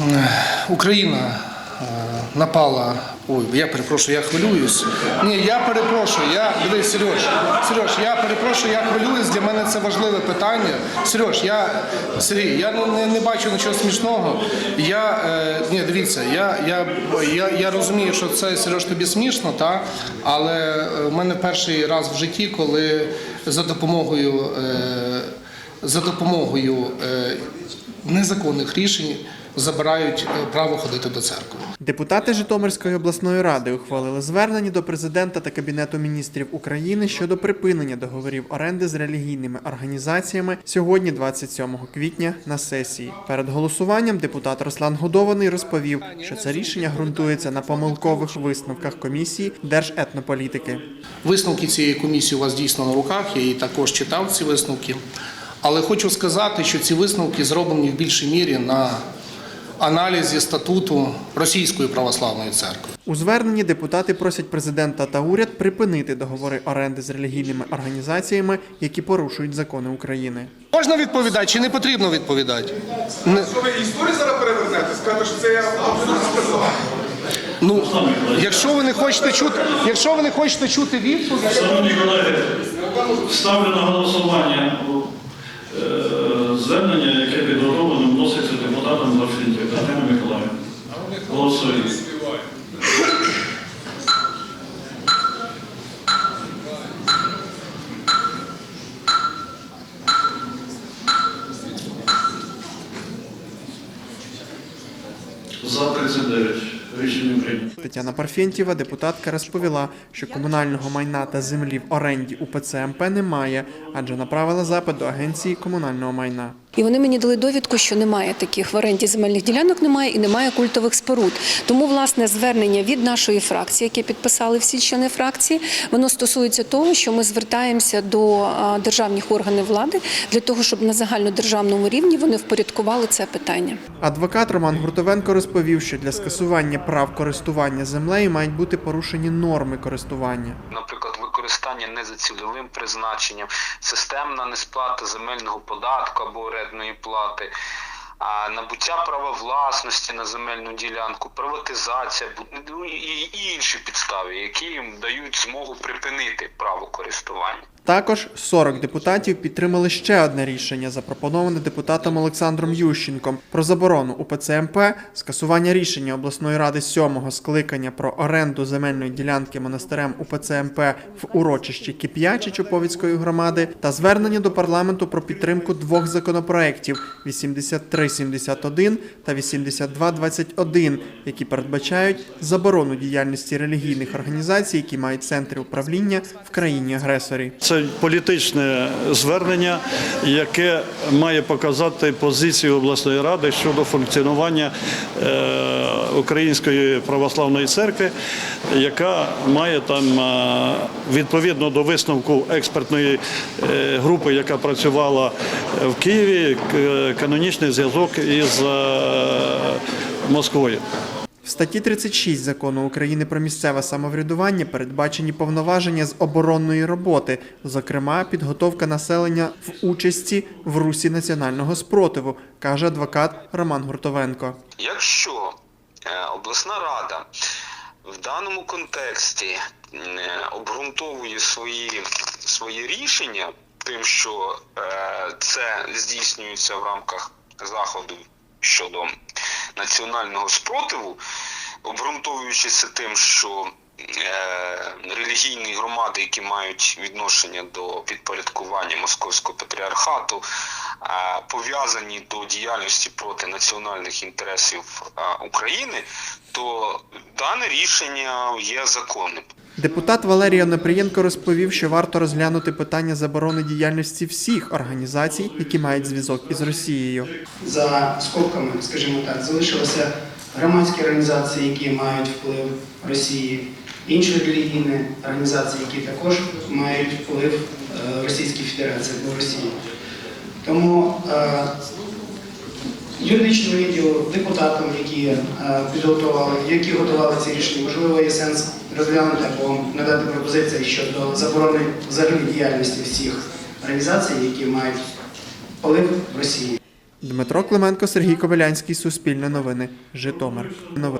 Е, Україна е, напала. Ой, я перепрошую, я хвилююсь. Ні, я перепрошую. Я дивись, Сереж, Сереж, я перепрошую, я хвилююсь. Для мене це важливе питання. Сереж, я Сергій, я не, не, не бачу нічого смішного. Я е, ні, дивіться, я, я, я, я розумію, що це Сереж тобі смішно, та але е, в мене перший раз в житті, коли за допомогою. Е, за допомогою е, незаконних рішень забирають е, право ходити до церкви. Депутати Житомирської обласної ради ухвалили звернення до президента та кабінету міністрів України щодо припинення договорів оренди з релігійними організаціями сьогодні, 27 квітня, на сесії. Перед голосуванням депутат Руслан Годований розповів, що це рішення ґрунтується на помилкових висновках комісії держетнополітики. Висновки цієї комісії у вас дійсно на руках. Я її також читав ці висновки. Але хочу сказати, що ці висновки зроблені в більшій мірі на аналізі статуту Російської православної церкви. У зверненні депутати просять президента та уряд припинити договори оренди з релігійними організаціями, які порушують закони України. Можна відповідати чи не потрібно відповідати? Не- Що ви історію зараз перевернете? Скажете, що це я абсолютно сказав. Ну, якщо ви не хочете чути, якщо ви не хочете чути відповідь. Шановні колеги, ставлю на голосування Голосуємо. За 39. Рішення прийнято. Тетяна Парфєнтєва, депутатка, розповіла, що комунального майна та землі в оренді у ПЦМП немає, адже направила запит до агенції комунального майна. І вони мені дали довідку, що немає таких в оренді земельних ділянок, немає і немає культових споруд. Тому власне звернення від нашої фракції, яке підписали всі члени фракції, воно стосується того, що ми звертаємося до державних органів влади для того, щоб на загальнодержавному рівні вони впорядкували це питання. Адвокат Роман Гуртовенко розповів, що для скасування прав користування землею мають бути порушені норми користування. наприклад, використання не за цільовим призначенням, системна несплата земельного податку або орендної плати, набуття права власності на земельну ділянку, приватизація ну, і інші підстави, які їм дають змогу припинити право користування. Також 40 депутатів підтримали ще одне рішення, запропоноване депутатом Олександром Ющенком про заборону УПЦ МП, скасування рішення обласної ради сьомого скликання про оренду земельної ділянки монастирем УПЦ МП в урочищі Кип'ячі Чуповіцької громади та звернення до парламенту про підтримку двох законопроєктів 8371 та 8221, які передбачають заборону діяльності релігійних організацій, які мають центри управління в країні-агресорі. Це політичне звернення, яке має показати позицію обласної ради щодо функціонування е, Української православної церкви, яка має там е, відповідно до висновку експертної е, групи, яка працювала в Києві, канонічний зв'язок із Москвою. В статті 36 закону України про місцеве самоврядування передбачені повноваження з оборонної роботи, зокрема підготовка населення в участі в русі національного спротиву, каже адвокат Роман Гуртовенко. Якщо е, обласна рада в даному контексті е, обґрунтовує свої, свої рішення тим, що е, це здійснюється в рамках заходу щодо національного спротиву, обґрунтовуючися тим, що е, релігійні громади, які мають відношення до підпорядкування московського патріархату, е, пов'язані до діяльності проти національних інтересів е, України, то дане рішення є законним. Депутат Валерій Онопрієнко розповів, що варто розглянути питання заборони діяльності всіх організацій, які мають зв'язок із Росією. за скобками, скажімо так, залишилися громадські організації, які мають вплив Росії, інші релігійні організації, які також мають вплив е, в Російській Федерації або в Росії. Тому юридичному відділу, депутатам, які е, підготували, які готували ці рішення, можливо, є сенс розглянути або надати пропозиції щодо заборони взагалі діяльності всіх організацій, які мають вплив в Росії. Дмитро Клименко, Сергій Ковалянський, Суспільне новини, Житомир. Новини.